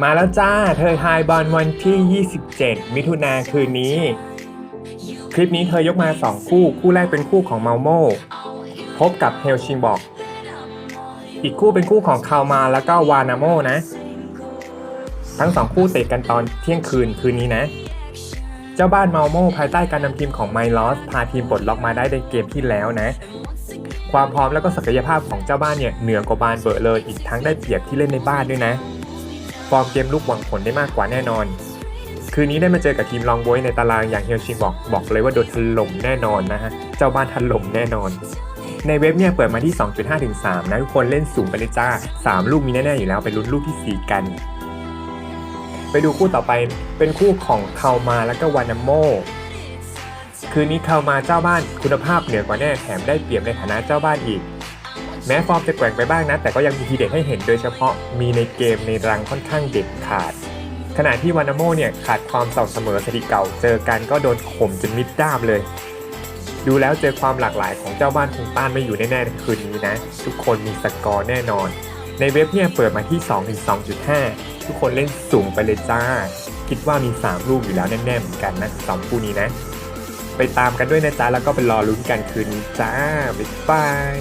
มาแล้วจ้า เธอทายบอลวันที่ 27 มิถุนาคืนนี้ คลิปนี้เธอยกมา 2 คู่ คู่แรกเป็นคู่ของเมาโมพบกับเฮลชิงบอก อีกคู่เป็นคู่ของคาวมาแล้วก็วานาโมนะ ทั้งสองคู่เตะกันตอนเที่ยงคืนคืนนี้นะ เจ้าบ้านเมาโมภายใต้การนำทีมของไมลอสพาทีมปลดล็อกมาได้ในเกมที่แล้วนะ ความพร้อมและก็ศักยภาพของเจ้าบ้านเนี่ยเหนือกว่าบานเบอร์เลย อีกทั้งได้เปรียบที่เล่นในบ้านด้วยนะ ฟอร์มเกมลุกหวังผลได้มากกว่าแน่นอน คืนนี้ได้มาเจอกับทีมลองบวยในตารางอย่างเฮลชิงบอกบอกเลยว่าโดนถล่มแน่นอนนะฮะ เจ้าบ้านถล่มแน่นอน ในเว็บเนี่ยเปิดมาที่ 2.5ถึง3นะทุกคนเล่นสูงไปเลยจ้า 3 ลูกมีแน่ๆอยู่แล้วไปลุ้นลูกที่ 4 กัน ไปดูคู่ต่อไปเป็นคู่ของคามาแล้วก็วานาโมคืนนี้คามาเจ้าบ้านคุณภาพเหนือกว่าแน่แถมได้เปรียบในฐานะเจ้าบ้านอีก แม้ฟอร์มจะแกว่งไปบ้างนะ แต่ก็ยังมีทีเด็ดให้เห็นโดยเฉพาะมีในเกมในรังค่อนข้างเด็ดขาด ขณะที่วานาโมเนี่ยขาดความเสม่ำเสมอสถิติเก่า เจอกันก็โดนข่มจนมิดด้ามเลย ดูแล้วเจอความหลากหลายของเจ้าบ้านคงต้านไม่อยู่แน่ๆในคืนนี้นะ ทุกคนมีสกอร์แน่นอน ในเว็บเนี่ยเปิดมาที่ 2-2.5 ทุกคนเล่นสูงไปเลยจ้า คิดว่ามี 3 ลูกอยู่แล้วแน่ๆเหมือนกันนะสองคู่นี้นะ ไปตามกันด้วยนะจ๊ะแล้วก็ไปรอลุ้นกันคืนนี้จ้าบ๊ายบาย